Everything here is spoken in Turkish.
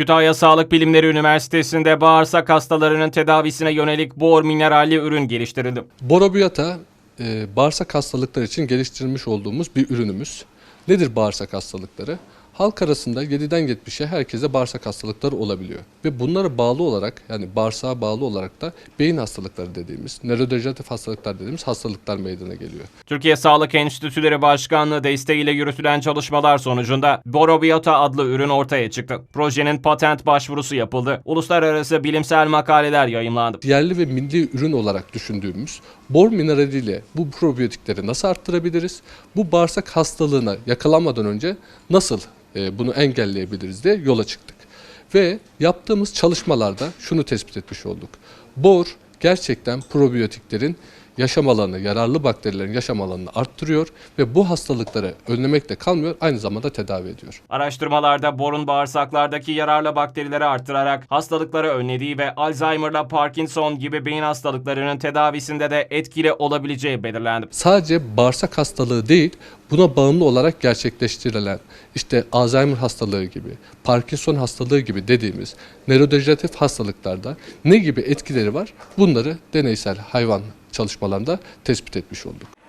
Kütahya Sağlık Bilimleri Üniversitesi'nde bağırsak hastalarının tedavisine yönelik bor mineralli ürün geliştirildi. Borobiyata e, bağırsak hastalıkları için geliştirmiş olduğumuz bir ürünümüz. Nedir bağırsak hastalıkları? Halk arasında 7'den 70'e herkese bağırsak hastalıkları olabiliyor. Ve bunlara bağlı olarak yani bağırsağa bağlı olarak da beyin hastalıkları dediğimiz, nörodejeneratif hastalıklar dediğimiz hastalıklar meydana geliyor. Türkiye Sağlık Enstitüleri Başkanlığı desteğiyle yürütülen çalışmalar sonucunda Borobiota adlı ürün ortaya çıktı. Projenin patent başvurusu yapıldı. Uluslararası bilimsel makaleler yayımlandı. yerli ve milli ürün olarak düşündüğümüz bor mineraliyle bu probiyotikleri nasıl arttırabiliriz? Bu bağırsak hastalığına yakalanmadan önce nasıl e, bunu engelleyebiliriz diye yola çıktık. Ve yaptığımız çalışmalarda şunu tespit etmiş olduk. Bor gerçekten probiyotiklerin yaşam alanı, yararlı bakterilerin yaşam alanını arttırıyor ve bu hastalıkları önlemekle kalmıyor, aynı zamanda tedavi ediyor. Araştırmalarda borun bağırsaklardaki yararlı bakterileri artırarak hastalıkları önlediği ve Alzheimer'la Parkinson gibi beyin hastalıklarının tedavisinde de etkili olabileceği belirlendi. sadece bağırsak hastalığı değil, buna bağımlı olarak gerçekleştirilen işte Alzheimer hastalığı gibi, Parkinson hastalığı gibi dediğimiz nörodejeneratif hastalıklarda ne gibi etkileri var? Bunları deneysel hayvan çalışmalarında tespit etmiş olduk.